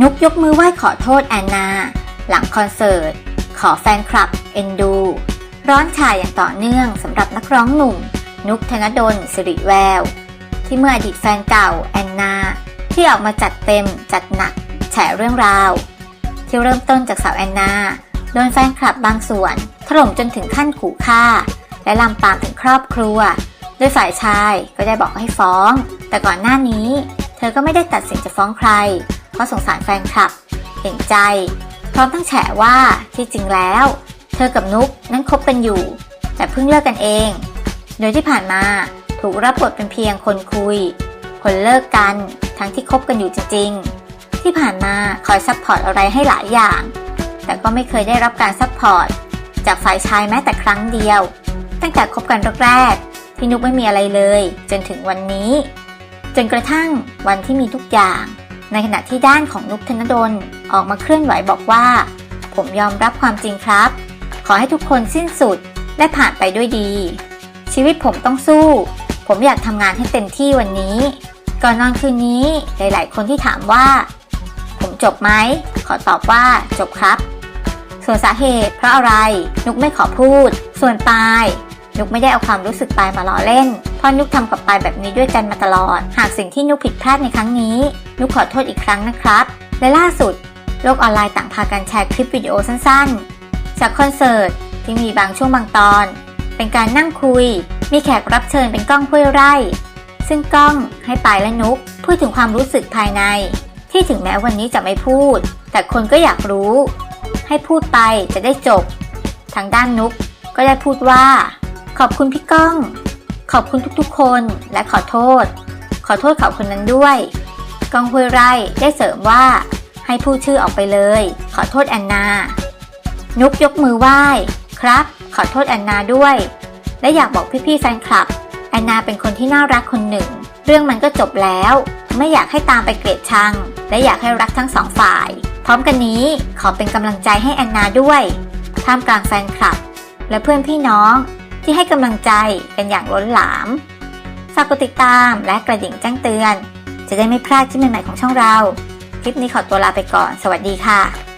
นุกยกมือไหว้ขอโทษแอนนา หลังคอนเสิร์ต ขอแฟนคลับ เอ็นดู ร้อนฉายอย่างต่อเนื่องสำหรับนักร้องหนุ่ม นุกธนดลสิริแวว ที่เมื่ออดีตแฟนเก่าแอนนา ที่ออกมาจัดเต็มจัดหนัก แฉเรื่องราว ที่เริ่มต้นจากสาวแอนนา โดนแฟนคลับบางส่วน ถล่มจนถึงขั้นขู่ฆ่า และลามปามถึงครอบครัวโดยฝ่ายชายก็ได้บอกให้ฟ้อง แต่ก่อนหน้านี้ เธอก็ไม่ได้ตัดสินจะฟ้องใคร ราะสงสารแฟนคลับ เห็นใจ พร้อมทั้งแฉว่าที่จริงแล้ว เธอกับนุกนั้นคบกันอยู่ แต่เพิ่งเลิกกันเอง โดยที่ผ่านมาถูกรับบทเป็นเพียงคนคุย คนเลิกกันทั้งที่คบกันอยู่จริง ๆ ที่ผ่านมาคอยซัพพอร์ตอะไรให้หลายอย่าง แต่ก็ไม่เคยได้รับการซัพพอร์ตจากฝ่ายชายแม้แต่ครั้งเดียว ตั้งแต่คบกันแรกๆที่นุกไม่มีอะไรเลย จนถึงวันนี้ จนกระทั่งวันที่มีทุกอย่าง ในขณะที่ด้านของนุกธนดลออกมาเคลื่อนไหวบอกว่า ผมยอมรับความจริงครับ ขอให้ทุกคนสิ้นสุดและผ่านไปด้วยดี ชีวิตผมต้องสู้ ผมอยากทำงานให้เต็มที่วันนี้ ก่อนนอนคืนนี้หลาย ๆ คนที่ถามว่า ผมจบไหมขอตอบว่าจบครับ ส่วนสาเหตุเพราะอะไรนุกไม่ขอพูด ส่วนปาย นุกไม่ได้เอาความรู้สึกปายมาล้อเล่น เพราะนุกทำกับปายแบบนี้ด้วยกันมาตลอด หากสิ่งที่นุกผิดพลาดในครั้งนี้ นุกขอโทษอีกครั้งนะครับ และล่าสุด โลกออนไลน์ต่างพากันแชร์คลิปวิดีโอสั้นๆ จากคอนเสิร์ตที่มีบางช่วงบางตอน เป็นการนั่งคุย มีแขกรับเชิญเป็นก้องห้วยไร่ ซึ่งก้องให้ปายและนุกพูดถึงความรู้สึกภายใน ที่ถึงแม้วันนี้จะไม่พูด แต่คนก็อยากรู้ ให้พูดไปจะได้จบ ทางด้านนุกก็ได้พูดว่า ขอบคุณพี่ก้อง ขอบคุณทุกๆ คนและขอโทษ ขอโทษเขาคนนั้นด้วย กองห้วยไร่ได้เสริมว่า ให้พูดชื่อออกไปเลย ขอโทษแอนนา นุกยกมือไหว้ ครับ ขอโทษแอนนาด้วย และอยากบอกพี่ๆแฟนคลับแอนนาเป็นคนที่น่ารักคนหนึ่ง เรื่องมันก็จบแล้ว ไม่อยากให้ตามไปเกลียดชัง และอยากให้รักทั้งสองฝ่าย พร้อมกันนี้ขอเป็นกำลังใจให้แอนนาด้วยท่ามกลางแฟนคลับ และเพื่อนพี่น้อง ที่ให้กำลังใจกันอย่างล้นหลาม ฝากกดติดตามและกระดิ่งแจ้งเตือน จะได้ไม่พลาดคลิปใหม่ๆของช่องเรา คลิปนี้ขอตัวลาไปก่อน สวัสดีค่ะ